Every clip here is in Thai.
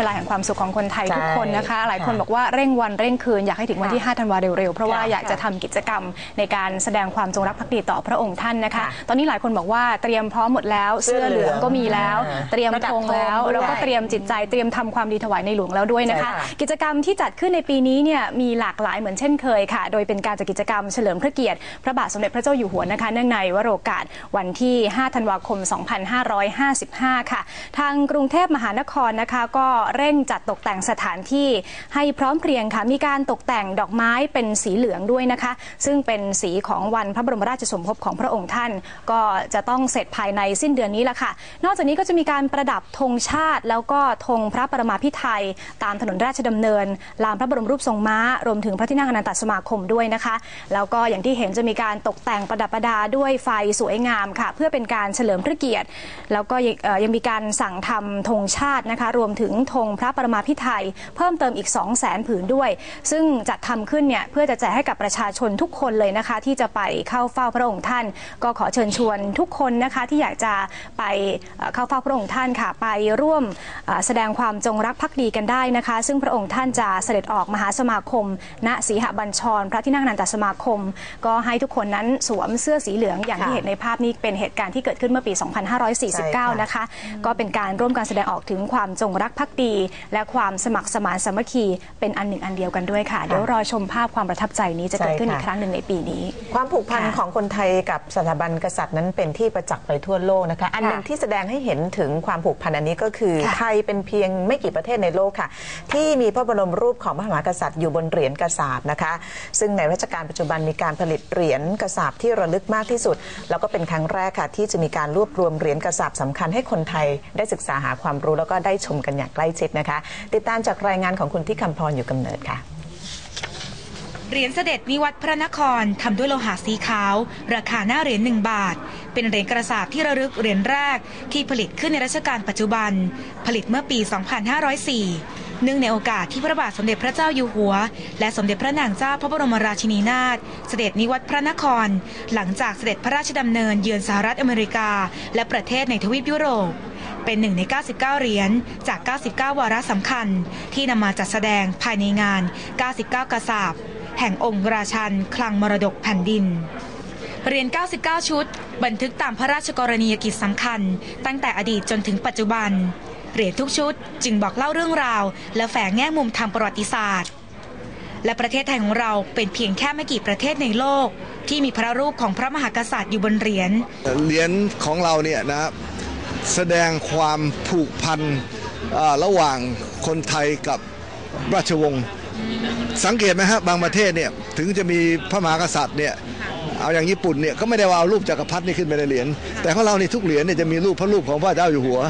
เวลาแห่งความสุขของคนไทยใช่ทุกคนนะคะ หลายคนค่ะบอกว่าเร่งวันเร่งคืนอยากให้ถึงวันที่ค่ะ5ธันวาเร็วๆ เพราะว่าค่ะอยากจะทำกิจกรรมในการแสดงความจงรักภักดีต่อพระองค์ท่านนะคะค่ะตอนนี้หลายคนบอกว่าเตรียมพร้อมหมดแล้ว เสื้เสื้ออเหลืองก็มีแล้วอ่าเตรียมประดัธบงแล้วธงด้วยแล้วก็เตรียมจิตใจเตรียมทำความดีถวายในหลวงแล้วด้วยนะคะใช่ค่ะกิจกรรมที่จัดขึ้นในปีนี้เนี่ยมีหลากหลายเหมือนเช่นเคยค่ะ โดยเป็นการจัดกิจกรรมเฉลิมพระเกียรติพระบาทสมเด็จพระเจ้าอยู่หัวนะคะเนื่องในวโรกาสวันที่ 5 ธันวาคม 2555 ค่ะ ทางกรุงเทพมหานครนะคะก็เร่งจัดตกแต่งสถานที่ให้พร้อมเพรียงค่ะ มีการตกแต่งดอกไม้เป็นสีเหลืองด้วยนะคะ ซึ่งเป็นสีของวันพระบรมราชสมภพของพระองค์ท่าน ก็จะต้องเสร็จภายในสิ้นเดือนนี้ละค่ะ นอกจากนี้ก็จะมีการประดับธงชาติ แล้วก็ธงพระประมาพิไทยตามถนนราชดำเนิน ลานพระบรมรูปทรงม้า รวมถึงพระที่นั่งอนันตสมาคมด้วยนะคะ แล้วก็อย่างที่เห็นจะมีการตกแต่งประดับประดาด้วยไฟสวยงามค่ะ เพื่อเป็นการเฉลิมพระเกียรติ แล้วก็ยังมีการสั่งทำธงชาตินะคะ รวมถึงธงพระประมาพิไทยเพิ่มเติมอีก 2 0 0 0 0 0ผืนด้วย ซึ่งจัดทำขึ้นเนี่ยเพื่อจะแจกให้กับประชาชนทุกคนเลยนะคะ ที่จะไปเข้าเฝ้าพระองค์ท่าน ก็ขอเชิญชวนทุกคนนะคะที่อยากจะไปเอ่อเข้าเฝ้าพระองค์ท่านค่ะ ไปร่วมเอ่อแสดงความจงรักภักดีกันได้นะคะ ซึ่งพระองค์ท่านจะเสด็จออกมหาสมาคม ณสีหบัญชร พระที่นั่งอนันตสมาคม ก็ให้ทุกคนนั้นสวมเสื้อสีเหลืองอย่างที่ค่ะเห็นในภาพนี้เป็นเหตุการณ์ที่เกิดขึ้นเมื่อปีใช่ค่ะ2549 นะคะ ก็เป็นการร่วมกันแสดงออกถึงความจงรักภักดีและความสมัครสมานสามัคคีเป็นอันหนึ่งอันเดียวกันด้วยค่ะเดี๋ยวรอชมภาพความประทับใจนี้จะเกิดขึ้นใช่อีค่ะกครั้งหนึ่งในปีนี้ ความผูกพันค่ะของคนไทยกับสถาบันกษัตริย์นั้นเป็นที่ประจักษ์ไปทั่วโลกนะคะ อันหนึ่งที่แสดงให้เห็นถึงความผูกพันอันนี้ก็คือค่ะไทยเป็นเพียงไม่กี่ประเทศในโลกค่ะ ที่มีพระบรมรูปของพระมหากษัตริย์อยู่บนเหรียญกระสาบนะคะ ซึ่งในรัชกาลปัจจุบันมีการผลิตเหรียญกระสาบที่ระลึกมากที่สุด แล้วก็เป็นครั้งแรกค่ะ ที่จะมีการรวบรวมเหรียญกระสาบสำคัญให้คนไทยได้ศึกษาหาความรู้แล้วก็ได้ชมกันอย่างใกล้ชิดนะคะ ติดตามจากรายงานของคุณที่คำพรอยู่กำเนิดค่ะเหรียญเสด็จนิวัตรพระนครทำด้วยโลหะสีขาว ราคาหน้าเหรียญหนึ่งบาท เป็นเหรียญกระสาบที่ระลึกเหรียญแรกที่ผลิตขึ้นในรัชกาลปัจจุบัน ผลิตเมื่อปี 2504 เนื่องในโอกาสที่พระบาทสมเด็จพระเจ้าอยู่หัว และสมเด็จพระนางเจ้าพระบรมราชินีนาถเสด็จนิวัตรพระนคร หลังจากเสด็จพระราชดำเนินเยือนสหรัฐอเมริกา และประเทศในทวีปยุโรป เป็นหนึ่งใน 99 เหรียญจาก 99 วาระสำคัญ ที่นำมาจัดแสดงภายในงาน 99 กระสาบแห่งองค์ราชันคลังมรดกแผ่นดินเหรียญ 99 ชุด บันทึกตามพระราชกรณียกิจสำคัญ ตั้งแต่อดีตจนถึงปัจจุบัน เหรียญทุกชุดจึงบอกเล่าเรื่องราว และแฝงแง่มุมทางประวัติศาสตร์ และประเทศไทยของเราเป็นเพียงแค่ไม่กี่ประเทศในโลก ที่มีพระรูปของพระมหากษัตริย์อยู่บนเหรียญ เหรียญของเราเนี่ยนะครับ แสดงความผูกพันระหว่างคนไทยกับราชวงศ์สังเกตไหมฮะบางประเทศเนี่ยถึงจะมีพระมหากษัตริย์เนี่ยเอาอย่างญี่ปุ่นเนี่ยก็ไม่ได้ว่าเอารูปจักรพรรดินี่ขึ้นไปในเหรียญแต่ของเรานี่ทุกเหรียญเนี่ยจะมีรูปพระรูปของพระเจ้าอยู่หัว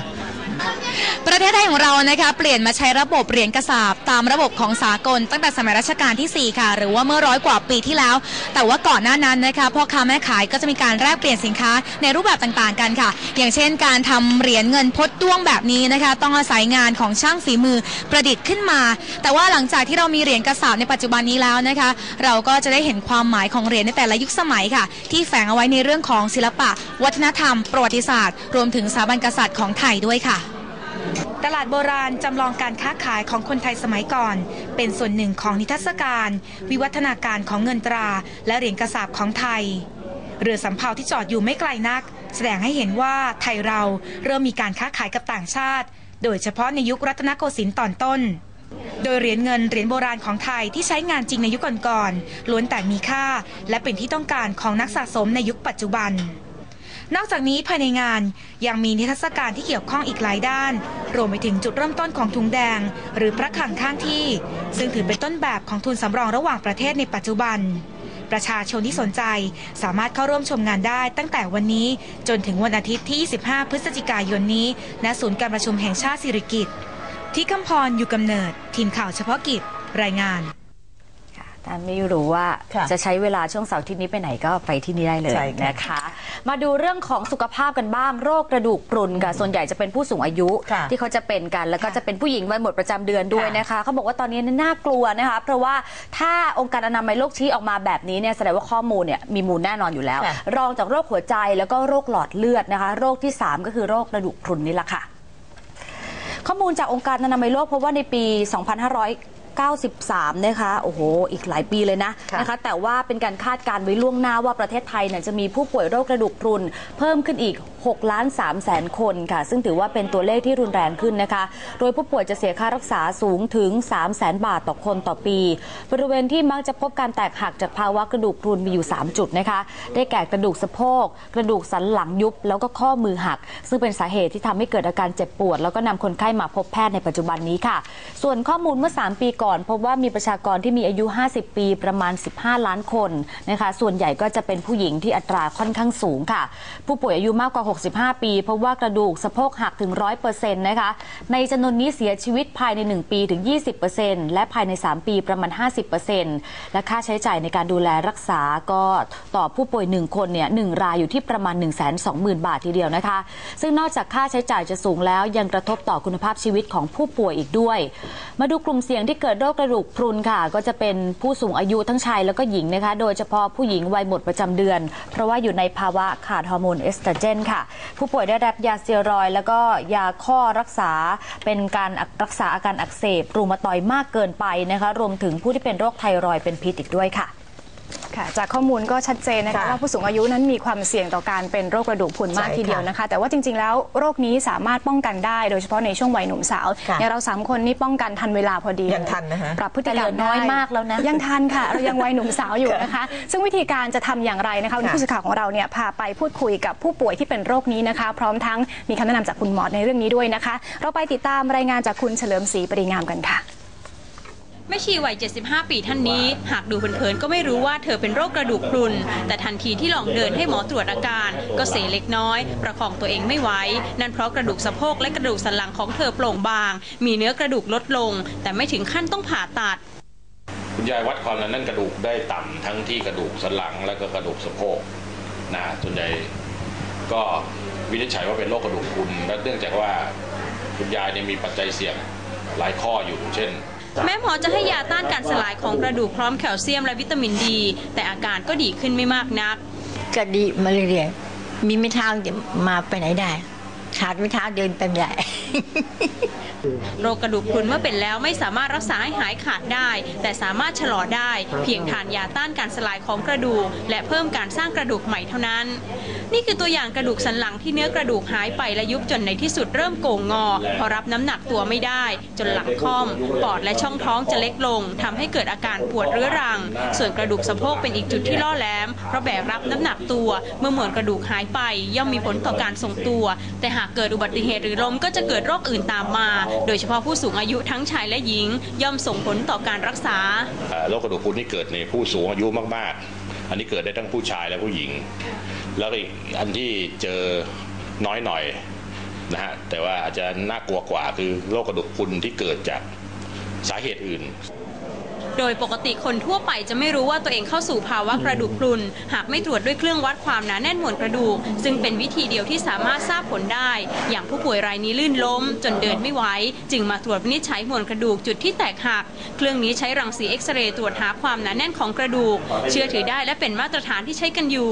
ประเทศไทยของเรานะคะเปลี่ยนมาใช้ระบบเหรียญกระสาบตามระบบของสากล ตั้งแต่สมัยรัชกาลที่ 4 ค่ะ หรือว่าเมื่อร้อยกว่าปีที่แล้ว แต่ว่าก่อนหน้านั้นนะคะพ่อค้าแม่ขายก็จะมีการแลกเปลี่ยนสินค้าในรูปแบบต่างๆ กันค่ะ อย่างเช่น การทำเหรียญเงินพดด้วงแบบนี้นะคะ ต้องอาศัยงานของช่างฝีมือประดิษฐ์ขึ้นมา แต่ว่าหลังจากที่เรามีเหรียญกระสาบในปัจจุบันนี้แล้วนะคะ เราก็จะได้เห็นความหมายของเหรียญในแต่ละยุคสมัยค่ะ ที่แฝงเอาไว้ในเรื่องของศิลปะ วัฒนธรรม ประวัติศาสตร์ รวมถึงสถาบันกษัตริย์ของไทยด้วยค่ะ ตลาดโบราณจำลองการค้าขายของคนไทยสมัยก่อน เป็นส่วนหนึ่งของนิทรรศการ วิวัฒนาการของเงินตรา และเหรียญกระสาบของไทย เรือสำเภาที่จอดอยู่ไม่ไกลนัก แสดงให้เห็นว่าไทยเราเริ่มมีการค้าขายกับต่างชาติ โดยเฉพาะในยุครัตนโกสินทร์ตอนต้น โดยเหรียญเงินเหรียญโบราณของไทยที่ใช้งานจริงในยุคก่อนๆล้วนแต่มีค่า และเป็นที่ต้องการของนักสะสมในยุคปัจจุบัน นอกจากนี้ภายในงานยังมีนิทรรศการที่เกี่ยวข้องอีกหลายด้าน รวมไปถึงจุดเริ่มต้นของถุงแดง หรือพระคลังข้างที่ ซึ่งถือเป็นต้นแบบของทุนสำรองระหว่างประเทศในปัจจุบัน ประชาชนที่สนใจสามารถเข้าร่วมชมงานได้ตั้งแต่วันนี้จนถึงวันอาทิตย์ที่ 25 พฤศจิกายนนี้ ณ ศูนย์การประชุมแห่งชาติสิริกิติ์ที่คำพรอยู่กำเนิด ทีมข่าวเฉพาะกิจรายงาน ค่ะแต่ไม่รู้ว่าค่ะจะใช้เวลาช่วงเสาร์อาที่นี้ไปไหนก็ไปที่นี่ได้เลยใช่ค่ะนะคะ มาดูเรื่องของสุขภาพกันบ้าง โรคกระดูกพรุนค่ะส่วนใหญ่จะเป็นผู้สูงอายุ ค่ะที่เขาจะเป็นกันแล้วก็ค่ะจะเป็นผู้หญิงวัยหมดประจำเดือนด้วยค่ะ นะคะเขาบอกว่าตอนนี้น่ากลัวนะคะ เพราะว่าถ้าองค์การอนามัยโลกชี้ออกมาแบบนี้เนี่ยแสดงว่าข้อมูลเนี่ยมีมูลแน่นอนอยู่แล้ว ค่ะ รองจากโรคหัวใจแล้วก็โรคหลอดเลือดนะคะ โรคที่สามก็คือโรคกระดูกพรุนนี่แหละค่ะ ข้อมูลจากองค์การอนามัยโลกพบว่าในปี 2593 นะคะ โอ้โห อีกหลายปีเลยนะค่ะนะคะ แต่ว่าเป็นการคาดการณ์ไว้ล่วงหน้าว่าประเทศไทยเนี่ยจะมีผู้ป่วยโรคกระดูกพรุน เพิ่มขึ้นอีก6ล้าน3แสนคนค่ะ ซึ่งถือว่าเป็นตัวเลขที่รุนแรงขึ้นนะคะ โดยผู้ป่วยจะเสียค่ารักษาสูงถึง3แสนบาทต่อคนต่อปี บริเวณที่มักจะพบการแตกหักจากภาวะกระดูกพรุนมีอยู่ 3 จุดนะคะ ได้แก่กระดูกสะโพก กระดูกสันหลังยุบ แล้วก็ข้อมือหัก ซึ่งเป็นสาเหตุที่ทำให้เกิดอาการเจ็บปวด แล้วก็นำคนไข้มาพบแพทย์ในปัจจุบันนี้ค่ะ ส่วนข้อมูลเมื่อ 3 ปีก่อนพบว่ามีประชากรที่มีอายุ 50 ปีประมาณ 15 ล้านคนนะคะส่วนใหญ่ก็จะเป็นผู้หญิงที่อัตราค่อนข้างสูงค่ะ ผู้ป่วยอายุมากกว่า 65 ปีพบว่ากระดูกสะโพกหักถึง 100%นะคะในจำนวนนี้เสียชีวิตภายใน 1 ปีถึง 20%และภายใน 3 ปีประมาณ 50%และค่าใช้จ่ายในการดูแลรักษาก็ต่อผู้ป่วย 1 คนเนี่ยหนึ่งรายอยู่ที่ประมาณ 1 2 0 0 0 0 บาททีเดียวนะคะ ซึ่งนอกจากค่าใช้จ่ายจะสูงแล้วยังกระทบต่อคุณภาพชีวิตของผู้ป่วยอีกด้วย มาดูกลุ่มเสี่ยงที่เกิดโรคกระดูกพรุนค่ะ ก็จะเป็นผู้สูงอายุทั้งชายแล้วก็หญิงนะคะ โดยเฉพาะผู้หญิงวัยหมดประจำเดือน เพราะว่าอยู่ในภาวะขาดฮอร์โมนเอสโตรเจนค่ะ ผู้ป่วยได้รับยาสเตียรอยแล้วก็ยาข้อรักษาเป็นการรักษาอาการอักเสบรูมาตอยมากเกินไปนะคะ รวมถึงผู้ที่เป็นโรคไทรอยเป็นพิษอีกด้วยค่ะ ค่ะ จากข้อมูลก็ชัดเจนนะคะค่ะว่าผู้สูงอายุนั้นมีความเสี่ยงต่อการเป็นโรคกระดูกพรุนมากใช่ทีเดียวค่ะนะคะ แต่ว่าจริงๆแล้วโรคนี้สามารถป้องกันได้โดยเฉพาะในช่วงวัยหนุ่มสาวค่ะอย่างเราสามคนนี่ป้องกันทันเวลาพอดียังทันนะคะปรับพฤติกรรมแต่เหลือน้อยได้มากแล้วนะยังทันค่ะ เรายังวัยหนุ่มสาวอยู่นะคะ ซึ่งวิธีการจะทำอย่างไรนะคะวันนี้ค่ะผู้สื่อข่าวของเราเนี่ยพาไปพูดคุยกับผู้ป่วยที่เป็นโรคนี้นะคะ พร้อมทั้งมีคำแนะนำจากคุณหมอในเรื่องนี้ด้วยนะคะ เราไปติดตามรายงานจากคุณเฉลิมศรีปริงามกันค่ะ แม่ชีวัย 75 ปีท่านนี้ หากดูเผินๆก็ไม่รู้ว่าเธอเป็นโรคกระดูกพรุน แต่ทันทีที่ลองเดินให้หมอตรวจอาการ ก็เสเล็กน้อย ประคองตัวเองไม่ไหวนั่นเพราะกระดูกสะโพกและกระดูกสันหลังของเธอโปร่งบาง มีเนื้อกระดูกลดลง แต่ไม่ถึงขั้นต้องผ่าตัด คุณยายวัดความดันแน่นกระดูกได้ต่ำทั้งที่กระดูกสันหลังและก็กระดูกสะโพกนะส่วนใหญ่ก็วินิจฉัยว่าเป็นโรคกระดูกพรุนและเนื่องจากว่าคุณยายเนี่ยมีปัจจัยเสี่ยงหลายข้ออยู่ เช่น แม้หมอจะให้ยาต้านการสลายของกระดูกพร้อมแคลเซียมและวิตามินดี แต่อาการก็ดีขึ้นไม่มากนัก ก็ดีมาเรื่อยๆมีไม่เท้าจะมาไปไหนได้ ขาดไม่เท้าเดินไปไม่ได้ โรคกระดูกพรุนเมื่อเป็นแล้วไม่สามารถรักษาให้หายขาดได้ แต่สามารถชะลอได้ เพียงทานยาต้านการสลายของกระดูก และเพิ่มการสร้างกระดูกใหม่เท่านั้น นี่คือตัวอย่างกระดูกสันหลังที่เนื้อกระดูกหายไปและยุบจนในที่สุดเริ่มโก่งงอพราะรับน้ำหนักตัวไม่ได้ จนหลังค่อม ปอดและช่องท้องจะเล็กลงทำให้เกิดอาการปวดเรื้อรัง ส่วนกระดูกสะโพกเป็นอีกจุดที่ล่อแหลมเพราะแบกรับน้ำหนักตัว เมื่อมวลกระดูกหายไป ย่อมมีผลต่อการทรงตัว แต่หากเกิดอุบัติเหตุหรือล้มก็จะเกิดโรคอื่นตามมาโดยเฉพาะผู้สูงอายุทั้งชายและหญิง ย่อมส่งผลต่อการรักษาโรคกระดูกพรุนที่เกิดในผู้สูงอายุมากๆ อันนี้เกิดได้ทั้งผู้ชายและผู้หญิง แล้วอีกอันที่เจอน้อยหน่อยนะฮะแต่ว่าอาจจะน่ากลัวกว่าคือโรคกระดูกพรุนที่เกิดจากสาเหตุอื่น โดยปกติคนทั่วไปจะไม่รู้ว่าตัวเองเข้าสู่ภาวะกระดูกพรุน หากไม่ตรวจด้วยเครื่องวัดความหนาแน่นมวลกระดูก ซึ่งเป็นวิธีเดียวที่สามารถทราบผลได้ อย่างผู้ป่วยรายนี้ลื่นล้ม จนเดินไม่ไหวจึงมาตรวจวินิจฉัยมวลกระดูกจุดที่แตกหัก เครื่องนี้ใช้รังสีเอ็กซเรย์ตรวจหาความหนาแน่นของกระดูก เชื่อถือได้และเป็นมาตรฐานที่ใช้กันอยู่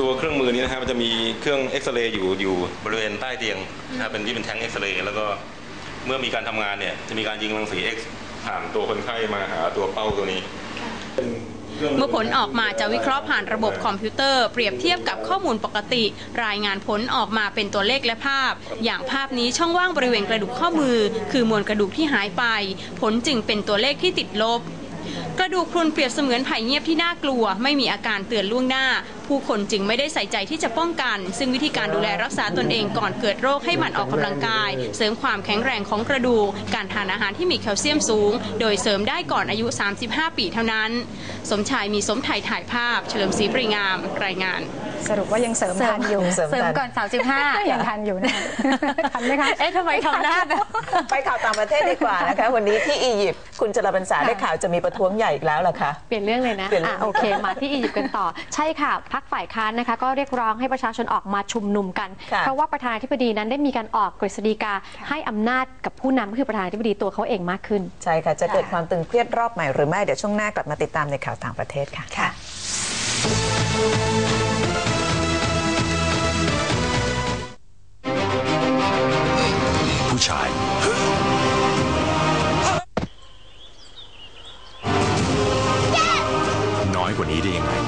ตัวเครื่องมือนี้นะครับมันจะมีเครื่องเอ็กซเรย์อยู่อยู่บริเวณใต้เตียงนะครับเป็นที่เป็นแทงเอ็กซเรย์แล้วก็เมื่อมีการทำงานเนี่ยจะมีการยิงรังสีเอ็ก ผ่านตัวคนไข้มาหาตัวเป้าตัวนี้ เมื่อผลออกมาจะวิเคราะห์ผ่านระบบคอมพิวเตอร์เปรียบเทียบกับข้อมูลปกติ รายงานผลออกมาเป็นตัวเลขและภาพ อย่างภาพนี้ช่องว่างบริเวณกระดูกข้อมือ คือมวลกระดูกที่หายไป ผลจึงเป็นตัวเลขที่ติดลบ ระดูกพรุนเปรียบเสมือนไผ่เงียบที่น่ากลัว ไม่มีอาการเตือนล่วงหน้า ผู้คนจึงไม่ได้ใส่ใจที่จะป้องกัน ซึ่งวิธีการดูแลรักษาตนเองก่อนเกิดโรคให้หมั่นออกกำลังกาย เสริมความแข็งแรงของกระดูก การทานอาหารที่มีแคลเซียมสูง โดยเสริมได้ก่อนอายุ 35 ปีเท่านั้น สมชายมีสมไทยถ่ายภาพ เฉลิมศรีปริงาม รายงาน สรุปว่ายังเสริมทันอยู่ เสริมเสริมทันก่อน 35 ยังทันอยู่นะคะทันไหมคะเอ๊ะทำไมทำหน้าแบบไปข่าวต่างประเทศดีกว่านะคะ วันนี้ที่อียิปต์คุณจรบรรษาได้ข่าวจะมีประท้วงใหญ่อีกแล้วล่ะคะเปลี่ยนเรื่องเลยนะเปลี่ยนเรื่ออะงโอเค มาที่อียิปต์กันต่อ ใช่ค่ะพักฝ่ายค้านนะคะ ก็เรียกร้องให้ประชาชนออกมาชุมนุมกันค่ะเพราะว่าประธานาธิบดีนั้นได้มีการออกกฤษฎีกาให้อำนาจกับผู้นำก็คือประธานาธิบดีตัวเขาเองมากขึ้น ใช่ค่ะ จะเกิดความตึงเครียดรอบใหม่หรือไม่เดี๋ยวช่วงหน้ากลับมาติดตามในข่าวต่างประเทศค่ะ ชาย น้อยกว่านี้ได้ยังไง